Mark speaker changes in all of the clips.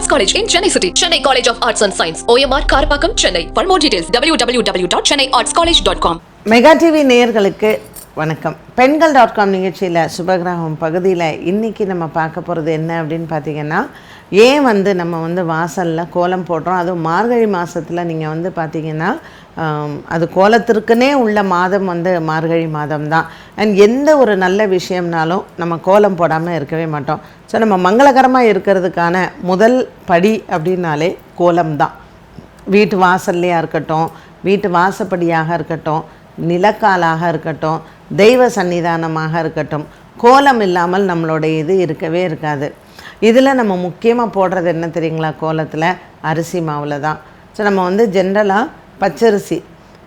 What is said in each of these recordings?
Speaker 1: Arts college in Chennai City, Chennai College of Arts and Science, OMR Karapakam, Chennai arts college dot com
Speaker 2: mega TV நேயர்களுக்கு வணக்கம். பெண்கள் dot com நிகழ்ச்சியில் சுபகிரகம் பகுதியில் இன்றைக்கி நம்ம பார்க்க போகிறது என்ன அப்படின்னு பார்த்தீங்கன்னா ஏன் வந்து நம்ம வந்து வாசலில் கோலம் போடுறோம்? அதுவும் மார்கழி மாதத்தில் நீங்கள் வந்து பார்த்தீங்கன்னா அது கோலத்திற்குனே உள்ள மாதம் வந்து மார்கழி மாதம் தான் அண்ட் எந்த ஒரு நல்ல விஷயம்னாலும் நம்ம கோலம் போடாமல் இருக்கவே மாட்டோம். ஸோ நம்ம மங்களகரமாக இருக்கிறதுக்கான முதல் படி அப்படின்னாலே கோலம் தான் வீட்டு வாசல்லையாக இருக்கட்டும் வீட்டு வாசப்படியாக இருக்கட்டும் நிலக்காலாக இருக்கட்டும் தெய்வ சன்னிதானமாக இருக்கட்டும் கோலம் இல்லாமல் நம்மளுடைய இது இருக்கவே இருக்காது. இதில் நம்ம முக்கியமாக போடுறது என்ன தெரியுங்களா? கோலத்தில் அரிசி மாவில் தான் ஸோ நம்ம வந்து ஜென்ரலாக பச்சரிசி.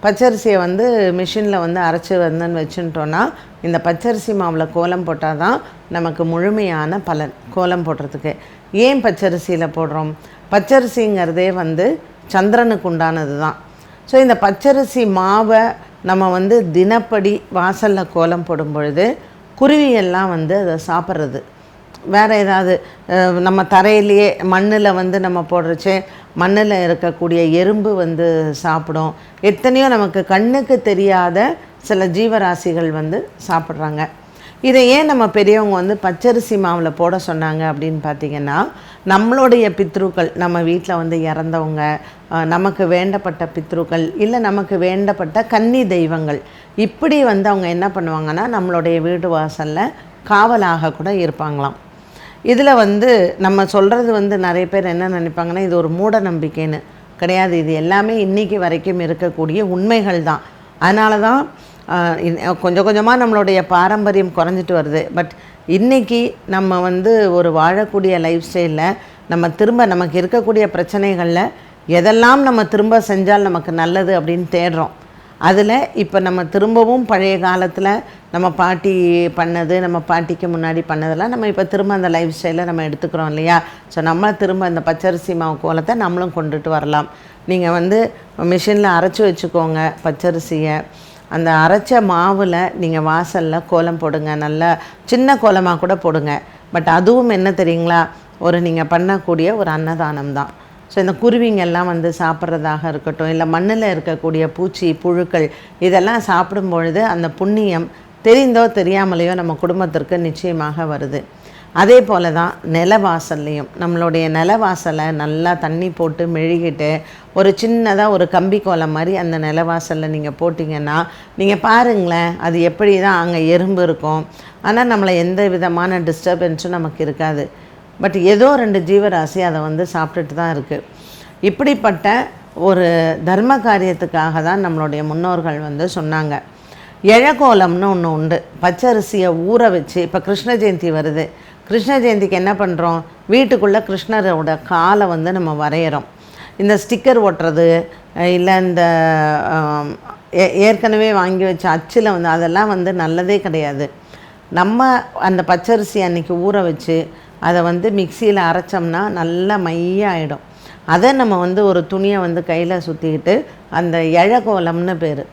Speaker 2: பச்சரிசியை வந்து மிஷினில் வந்து அரைச்சி வந்தேன்னு வச்சுட்டோன்னா இந்த பச்சரிசி மாவில் கோலம் போட்டால் தான் நமக்கு முழுமையான பலன் கோலம் போடுறதுக்கு. ஏன் பச்சரிசியில் போடுறோம்? பச்சரிசிங்கிறதே வந்து சந்திரனுக்கு உண்டானது தான் ஸோ இந்த பச்சரிசி மாவை நம்ம வந்து தினப்படி வாசலில் கோலம் போடும் பொழுது குருவியெல்லாம் வந்து அதை சாப்பிட்றது. வேறு ஏதாவது நம்ம தரையிலேயே மண்ணில் வந்து நம்ம போடுறச்சே மண்ணில் இருக்கக்கூடிய எறும்பு வந்து சாப்பிடும். எத்தனையோ நமக்கு கண்ணுக்கு தெரியாத சில ஜீவராசிகள் வந்து சாப்பிட்றாங்க. இதை ஏன் நம்ம பெரியவங்க வந்து பச்சரிசி மாவில் போட சொன்னாங்க அப்படின்னு பார்த்தீங்கன்னா நம்மளுடைய பித்ருக்கள் நம்ம வீட்டில் வந்து இறந்தவங்க நமக்கு வேண்டப்பட்ட பித்ருக்கள் இல்லை நமக்கு வேண்டப்பட்ட கன்னி தெய்வங்கள் இப்படி வந்து அவங்க என்ன பண்ணுவாங்கன்னா நம்மளுடைய வீடு வாசலில் காவலாக கூட இருப்பாங்களாம். இதில் வந்து நம்ம சொல்கிறது வந்து நிறைய பேர் என்ன நினைப்பாங்கன்னா இது ஒரு மூட நம்பிக்கைன்னு. கிடையாது. இது எல்லாமே இன்றைக்கி வரைக்கும் இருக்கக்கூடிய உண்மைகள் தான். அதனால தான் கொஞ்சம் கொஞ்சமாக நம்மளுடைய பாரம்பரியம் குறைஞ்சிட்டு வருது. பட் இன்றைக்கி நம்ம வந்து ஒரு வாழக்கூடிய லைஃப் ஸ்டைலில் நம்ம திரும்ப நமக்கு இருக்கக்கூடிய பிரச்சனைகளில் எதெல்லாம் நம்ம திரும்ப செஞ்சால் நமக்கு நல்லது அப்படின்னு தேடுறோம். அதில் இப்போ நம்ம திரும்பவும் பழைய காலத்தில் நம்ம பாட்டி பண்ணது நம்ம பாட்டிக்கு முன்னாடி பண்ணதெல்லாம் நம்ம இப்போ திரும்ப அந்த லைஃப் ஸ்டைலை நம்ம எடுத்துக்கிறோம் இல்லையா? ஸோ நம்ம திரும்ப அந்த பச்சரிசி மாவு கோலத்தை நம்மளும் கொண்டுட்டு வரலாம். நீங்கள் வந்து மிஷினில் அரைச்சி வச்சுக்கோங்க பச்சரிசியை. அந்த அரைச்ச மாவில் நீங்கள் வாசலில் கோலம் போடுங்க. நல்லா சின்ன கோலமாக கூட போடுங்க. பட் அதுவும் என்ன தெரியுங்களா? ஒரு நீங்கள் பண்ணக்கூடிய ஒரு அன்னதானம் தான் ஸோ இந்த குருவிங்கெல்லாம் வந்து சாப்பிட்றதாக இருக்கட்டும் இல்லை மண்ணில் இருக்கக்கூடிய பூச்சி புழுக்கள் இதெல்லாம் சாப்பிடும் பொழுது அந்த புண்ணியம் தெரிந்தோ தெரியாமலேயோ நம்ம குடும்பத்திற்கு நிச்சயமாக வருது. அதே போல தான் நிலவாசல்லையும். நம்மளுடைய நிலவாசலை நல்லா தண்ணி போட்டு மெழுகிட்டு ஒரு சின்னதாக ஒரு கம்பி கோலம் மாதிரி அந்த நிலவாசலில் நீங்கள் போட்டிங்கன்னா நீங்கள் பாருங்களேன் அது எப்படி தான் அங்கே எறும்பு இருக்கும். ஆனால் நம்மளை எந்த விதமான டிஸ்டர்பன்ஸும் நமக்கு இருக்காது. பட் ஏதோ ரெண்டு ஜீவராசி அதை வந்து சாப்பிட்டுட்டு தான் இருக்குது இப்படிப்பட்ட ஒரு தர்ம காரியத்துக்காக தான் நம்மளுடைய முன்னோர்கள் வந்து சொன்னாங்க. எழகோலம்னு ஒன்று உண்டு. பச்சரிசியை ஊற வச்சு இப்போ கிருஷ்ண ஜெயந்தி வருது. கிருஷ்ண ஜெயந்திக்கு என்ன பண்ணுறோம் வீட்டுக்குள்ளே கிருஷ்ணரோட காலை வந்து நம்ம வரைகிறோம் இந்த ஸ்டிக்கர் ஒட்டுறது இல்லை இந்த ஏ- ஏற்கனவே வாங்கி வச்ச அச்சில் வந்து அதெல்லாம் வந்து நல்லதே கிடையாது. நம்ம அந்த பச்சரிசி அன்றைக்கி ஊற வச்சு அதை வந்து மிக்சியில் அரைச்சோம்னா நல்லா மைய ஆகிடும் அதை நம்ம வந்து ஒரு துணியை வந்து கையில் சுற்றிக்கிட்டு அந்த எழகோலம்னு பேர்.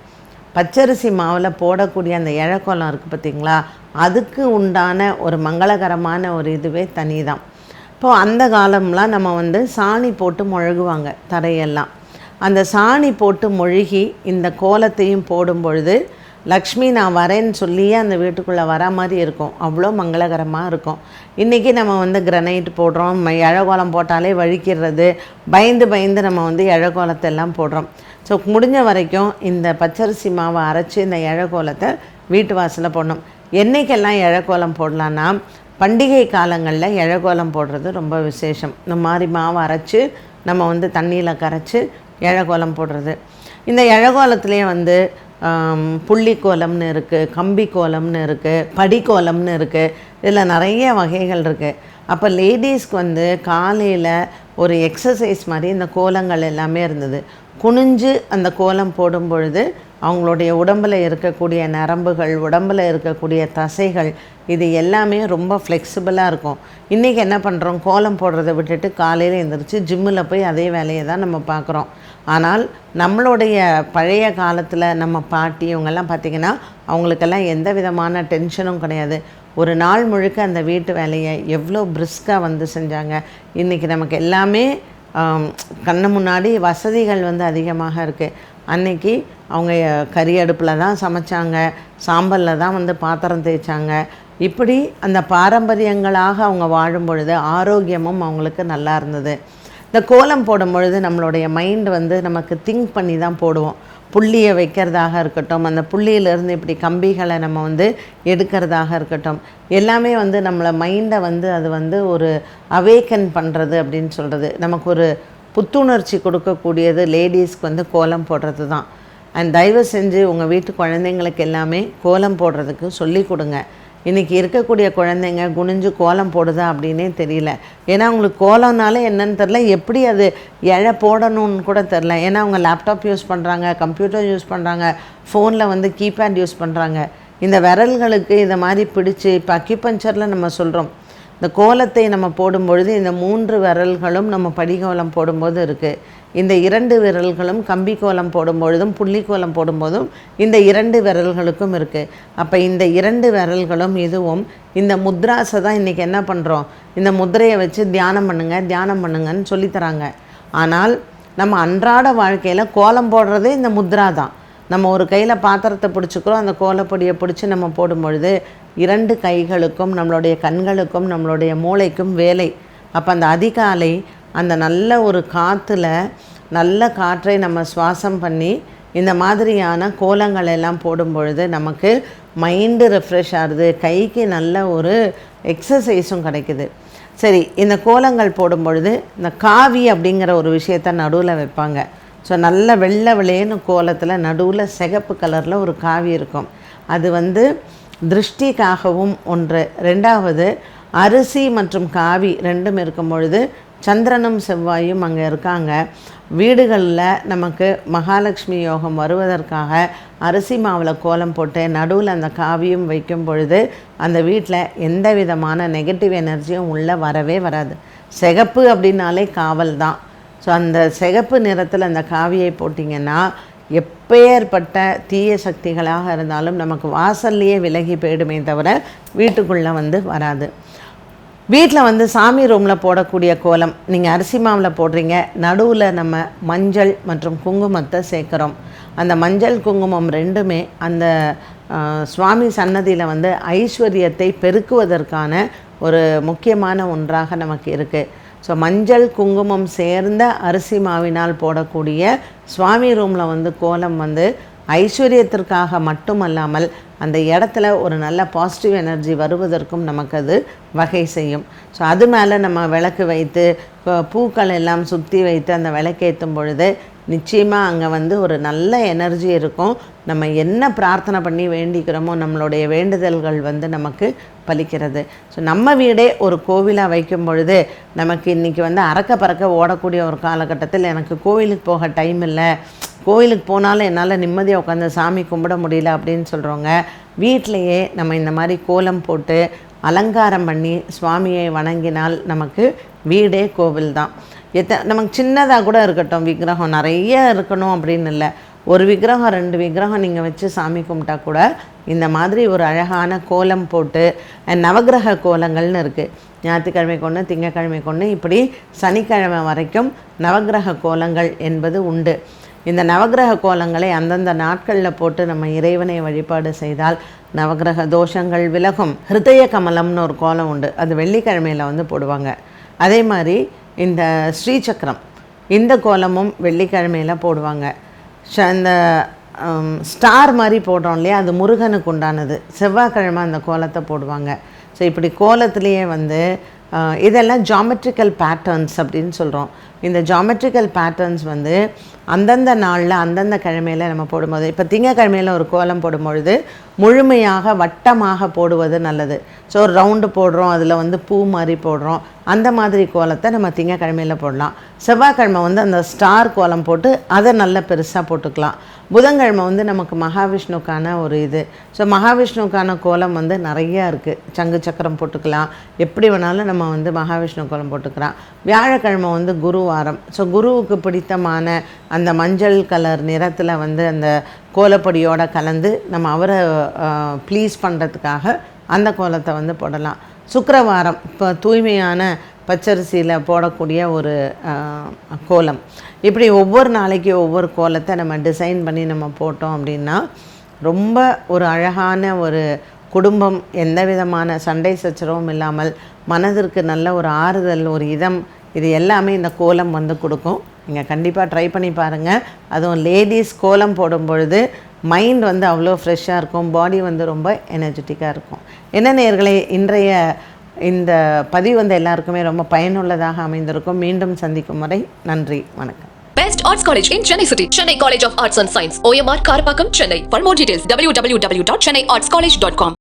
Speaker 2: பச்சரிசி மாவில் போடக்கூடிய அந்த இழக்கோலம் இருக்குது பார்த்தீங்களா அதுக்கு உண்டான ஒரு மங்களகரமான ஒரு இதுவே தனி தான் இப்போது அந்த காலம்லாம் நம்ம வந்து சாணி போட்டு முழுகுவாங்க தரையெல்லாம். அந்த சாணி போட்டு மொழுகி இந்த கோலத்தையும் போடும் பொழுது லக்ஷ்மி நான் வரேன்னு சொல்லியே அந்த வீட்டுக்குள்ளே வர மாதிரி இருக்கும். அவ்வளோ மங்களகரமாக இருக்கும். இன்றைக்கி நம்ம வந்து கிரனைட் போடுறோம். ம- இழகோலம் போட்டாலே வழிக்கிறது. பயந்து பயந்து நம்ம வந்து இழகோலத்தை எல்லாம் போடுறோம். ஸோ முடிஞ்ச வரைக்கும் இந்த பச்சரிசி மாவை அரைச்சி இந்த இழகோலத்தை வீட்டு வாசலில் போடணும். என்னைக்கெல்லாம் இழகோலம் போடலான்னா பண்டிகை காலங்களில் இழகோலம் போடுறது ரொம்ப விசேஷம். இந்த மாதிரி மாவை அரைச்சி நம்ம வந்து தண்ணியில் கரைச்சி இழகோலம் போடுறது. இந்த இழகோலத்துலேயே வந்து புள்ளி கோலம்னு இருக்குது கம்பி கோலம்னு இருக்குது படி கோலம்னு இருக்குது இதில் நிறைய வகைகள் இருக்குது அப்போ லேடிஸ்க்கு வந்து காலையில் ஒரு எக்ஸசைஸ் மாதிரி இந்த கோலங்கள் எல்லாமே இருந்தது. குனிஞ்சு அந்த கோலம் போடும் பொழுது அவங்களுடைய உடம்பில் இருக்கக்கூடிய நரம்புகள் உடம்பில் இருக்கக்கூடிய தசைகள் இது எல்லாமே ரொம்ப ஃப்ளெக்சிபிளாக இருக்கும். இன்றைக்கி என்ன பண்ணுறோம் கோலம் போடுறதை விட்டுட்டு காலையில் எழுந்திரிச்சு ஜிம்மில் போய் அதே வேலையை தான் நம்ம பார்க்குறோம். ஆனால் நம்மளுடைய பழைய காலத்தில் நம்ம பாட்டி இவங்கெல்லாம் பார்த்திங்கன்னா அவங்களுக்கெல்லாம் எந்த விதமான டென்ஷனும் கிடையாது. ஒரு நாள் முழுக்க அந்த வீட்டு வேலையை எவ்வளோ பிரிஸ்காக வந்து செஞ்சாங்க. இன்றைக்கி நமக்கு எல்லாமே கண்ணு முன்னாடி வசதிகள் வந்து அதிகமாக இருக்குது அன்னைக்கு அவங்க கறி அடுப்பில் தான் சமைச்சாங்க. சாம்பலில் தான் வந்து பாத்திரம் தேய்ச்சாங்க. இப்படி அந்த பாரம்பரியங்களாக அவங்க வாழும் பொழுது ஆரோக்கியமும் அவங்களுக்கு நல்லா இருந்தது. இந்த கோலம் போடும் பொழுது நம்மளுடைய மைண்ட் வந்து நமக்கு திங்க் பண்ணி தான் போடுவோம். புள்ளியை வைக்கிறதாக இருக்கட்டும் அந்த புள்ளியிலேருந்து இப்படி கம்பிகளை நம்ம வந்து எடுக்கிறதாக இருக்கட்டும் எல்லாமே வந்து நம்மளை மைண்டை வந்து அது வந்து ஒரு அவேக்கன் பண்ணுறது அப்படின்னு சொல்கிறது நமக்கு ஒரு புத்துணர்ச்சி கொடுக்கக்கூடியது லேடிஸ்க்கு வந்து கோலம் போடுறது தான். அண்ட் தயவு செஞ்சு உங்கள் வீட்டு குழந்தைங்களுக்கு எல்லாமே கோலம் போடுறதுக்கு சொல்லி கொடுங்க. இன்றைக்கி இருக்கக்கூடிய குழந்தைங்க குனிஞ்சு கோலம் போடுதா அப்படின்னே தெரியல. ஏன்னா அவங்களுக்கு கோலம்னாலே என்னன்னு தெரில எப்படி அது இழ போடணும்னு கூட தெரில ஏன்னா அவங்க லேப்டாப் யூஸ் பண்ணுறாங்க கம்ப்யூட்டர் யூஸ் பண்ணுறாங்க ஃபோனில் வந்து கீபேட் யூஸ் பண்ணுறாங்க இந்த விரல்களுக்கு இதை மாதிரி பிடிச்சு இப்போ அக்யூபஞ்சரில் நம்ம சொல்கிறோம் இந்த கோலத்தை நம்ம போடும்பொழுது இந்த மூன்று விரல்களும் நம்ம படிகோலம் போடும்போது இருக்குது இந்த இரண்டு விரல்களும் கம்பி கோலம் போடும்பொழுதும் புள்ளி கோலம் போடும்போதும் இந்த இரண்டு விரல்களுக்கும் இருக்குது அப்போ இந்த இரண்டு விரல்களும் இதுவும் இந்த முத்ராஸை தான் இன்றைக்கி என்ன பண்ணுறோம் இந்த முத்திரையை வச்சு தியானம் பண்ணுங்கள் தியானம் பண்ணுங்கன்னு சொல்லித்தராங்க. ஆனால் நம்ம அன்றாட வாழ்க்கையில் கோலம் போடுறதே இந்த முத்ரா தான். நம்ம ஒரு கையில் பாத்திரத்தை பிடிச்சிக்கிறோம் அந்த கோலப்பொடியை பிடிச்சி நம்ம போடும் பொழுது இரண்டு கைகளுக்கும் நம்மளுடைய கண்களுக்கும் நம்மளுடைய மூளைக்கும் வேலை. அப்போ அந்த அதிகாலை அந்த நல்ல ஒரு காற்றுல நல்ல காற்றை நம்ம சுவாசம் பண்ணி இந்த மாதிரியான கோலங்கள் எல்லாம் போடும் பொழுது நமக்கு மைண்டு ரெஃப்ரெஷ் ஆகுது. கைக்கு நல்ல ஒரு எக்ஸசைஸும் கிடைக்குது. சரி இந்த கோலங்கள் போடும் பொழுது இந்த காவி அப்படிங்கிற ஒரு விஷயத்த நடுவில் வைப்பாங்க. ஸோ நல்ல வெள்ளை விளையன்னு கோலத்தில் நடுவில் சிகப்பு கலரில் ஒரு காவி இருக்கும். அது வந்து திருஷ்டிக்காகவும் ஒன்று. ரெண்டாவது அரிசி மற்றும் காவி ரெண்டும் இருக்கும் பொழுது சந்திரனும் செவ்வாயும் அங்கே இருக்காங்க. வீடுகளில் நமக்கு மகாலட்சுமி யோகம் வருவதற்காக அரிசி மாவில் கோலம் போட்டு நடுவில் அந்த காவியும் வைக்கும் பொழுது அந்த வீட்டில் எந்த விதமான நெகட்டிவ் எனர்ஜியும் உள்ளே வரவே வராது. சிகப்பு அப்படின்னாலே காவல் தான். ஸோ அந்த சிகப்பு நிறத்தில் அந்த காவியை போட்டிங்கன்னா எப்பேற்பட்ட தீய சக்திகளாக இருந்தாலும் நமக்கு வாசல்லையே விலகி போயிடுமே தவிர வீட்டுக்குள்ளே வந்து வராது. வீட்டில் வந்து சாமி ரூமில் போடக்கூடிய கோலம் நீங்கள் அரிசி மாவில் போடுறீங்க. நடுவில் நம்ம மஞ்சள் மற்றும் குங்குமத்தை சேர்க்குறோம். அந்த மஞ்சள் குங்குமம் ரெண்டுமே அந்த சுவாமி சன்னதியில் வந்து ஐஸ்வர்யத்தை பெருக்குவதற்கான ஒரு முக்கியமான ஒன்றாக நமக்கு இருக்குது ஸோ மஞ்சள் குங்குமம் சேர்ந்த அரிசி மாவினால் போடக்கூடிய சுவாமி ரூமில் வந்து கோலம் வந்து ஐஸ்வர்யத்திற்காக மட்டுமல்லாமல் அந்த இடத்துல ஒரு நல்ல பாசிட்டிவ் எனர்ஜி வருவதற்கும் நமக்கு அது வகை செய்யும். ஸோ அது மேலே நம்ம விளக்கு வைத்து பூக்கள் எல்லாம் சுற்றி வைத்து அந்த விளக்கேற்றும் பொழுது நிச்சயமாக அங்கே வந்து ஒரு நல்ல எனர்ஜி இருக்கும். நம்ம என்ன பிரார்த்தனை பண்ணி வேண்டிக்கிறோமோ நம்மளுடைய வேண்டுதல்கள் வந்து நமக்கு பலிக்கிறது. ஸோ நம்ம வீடே ஒரு கோவிலாக வைக்கும் பொழுது நமக்கு இன்றைக்கி வந்து அறக்க பறக்க ஓடக்கூடிய ஒரு காலகட்டத்தில் எனக்கு கோவிலுக்கு போக டைம் இல்லை. கோவிலுக்கு போனாலும் என்னால் நிம்மதியாக உட்காந்து சாமி கும்பிட முடியல அப்படின்னு சொல்கிறவங்க வீட்டிலையே நம்ம இந்த மாதிரி கோலம் போட்டு அலங்காரம் பண்ணி சுவாமியை வணங்கினால் நமக்கு வீடே கோவில் தான் எத்தனை நமக்கு சின்னதாக கூட இருக்கட்டும் விக்கிரகம் நிறைய இருக்கணும் அப்படின்னு இல்லை. ஒரு விக்கிரகம் ரெண்டு விக்கிரகம் நீங்கள் வச்சு சாமி கும்பிட்டா கூட இந்த மாதிரி ஒரு அழகான கோலம் போட்டு நவகிரக நவக்கிரக கோலங்கள்னு இருக்குது ஞாயிற்றுக்கிழமை கொண்டு திங்கக்கிழமை கொண்டு இப்படி சனிக்கிழமை வரைக்கும் நவக்கிரக கோலங்கள் என்பது உண்டு. இந்த நவக்கிரக கோலங்களை அந்தந்த நாட்களில் போட்டு நம்ம இறைவனை வழிபாடு செய்தால் நவக்கிரக தோஷங்கள் விலகும். ஹிருதய கமலம்னு ஒரு கோலம் உண்டு. அது வெள்ளிக்கிழமையில் வந்து போடுவாங்க. அதே மாதிரி இந்த ஸ்ரீசக்கரம் இந்த கோலமும் வெள்ளிக்கிழமையில் போடுவாங்க. ஷ- இந்த ஸ்டார் மாதிரி போடுறோம் இல்லையா? அது முருகனுக்கு உண்டானது. செவ்வாய்க்கிழமை அந்த கோலத்தை போடுவாங்க. ஸோ இப்படி கோலத்துலேயே வந்து இதெல்லாம் ஜாமெட்ரிக்கல் பேட்டர்ன்ஸ் அப்படின்னு சொல்கிறோம் இந்த ஜாமெட்ரிக்கல் பேட்டர்ன்ஸ் வந்து அந்தந்த நாளில் அந்தந்த கிழமையில் நம்ம போடும்போது இப்போ திங்கக்கிழமையில் ஒரு கோலம் போடும்பொழுது முழுமையாக வட்டமாக போடுவது நல்லது. ஸோ ஒரு ரவுண்டு போடுறோம் அதில் வந்து பூ மாதிரி போடுறோம். அந்த மாதிரி கோலத்தை நம்ம திங்கக்கிழமையில் போடலாம். செவ்வாய்க்கிழமை வந்து அந்த ஸ்டார் கோலம் போட்டு அதை நல்ல பெருசாக போட்டுக்கலாம். புதன்கிழமை வந்து நமக்கு மகாவிஷ்ணுக்கான ஒரு இது. ஸோ மகாவிஷ்ணுக்கான கோலம் வந்து நிறையா இருக்குது சங்கு சக்கரம் போட்டுக்கலாம். எப்படி வேணாலும் நம்ம வந்து மகாவிஷ்ணு கோலம் போட்டுக்கலாம். வியாழக்கிழமை வந்து குருவாரம். ஸோ குருவுக்கு பிடித்தமான அந்த மஞ்சள் கலர் நிறத்தில் வந்து அந்த கோலப்பொடியோட கலந்து நம்ம அவரை ப்ளீஸ் பண்ணுறதுக்காக அந்த கோலத்தை வந்து போடலாம். சுக்கரவாரம் இப்போ தூய்மையான பச்சரிசியில் போடக்கூடிய ஒரு கோலம். இப்படி ஒவ்வொரு நாளைக்கு ஒவ்வொரு கோலத்தை நம்ம டிசைன் பண்ணி நம்ம போட்டோம் அப்படின்னா ரொம்ப ஒரு அழகான ஒரு குடும்பம் எந்த விதமான சண்டை சச்சரவும் இல்லாமல் மனதிற்கு நல்ல ஒரு ஆறுதல் ஒரு இதம் இது எல்லாமே இந்த கோலம் வந்து கொடுக்கும். நீங்கள் கண்டிப்பாக ட்ரை பண்ணி பாருங்கள் அதுவும் லேடிஸ் கோலம் போடும் பொழுது மைண்ட் வந்து அவ்வளோ ஃப்ரெஷ்ஷாக இருக்கும் பாடி வந்து ரொம்ப எனர்ஜெட்டிக்காக இருக்கும் என்ன நேயர்களே இன்றைய இந்த பதிவு வந்து எல்லாருக்குமே ரொம்ப பயனுள்ளதாக அமைந்திருக்கும் மீண்டும் சந்திக்கும் வரை நன்றி வணக்கம்
Speaker 1: Best Arts College in Chennai City. Chennai College of Arts and Science. OMR Karapakam, Chennai. For more details, www.chennaiartscollege.com.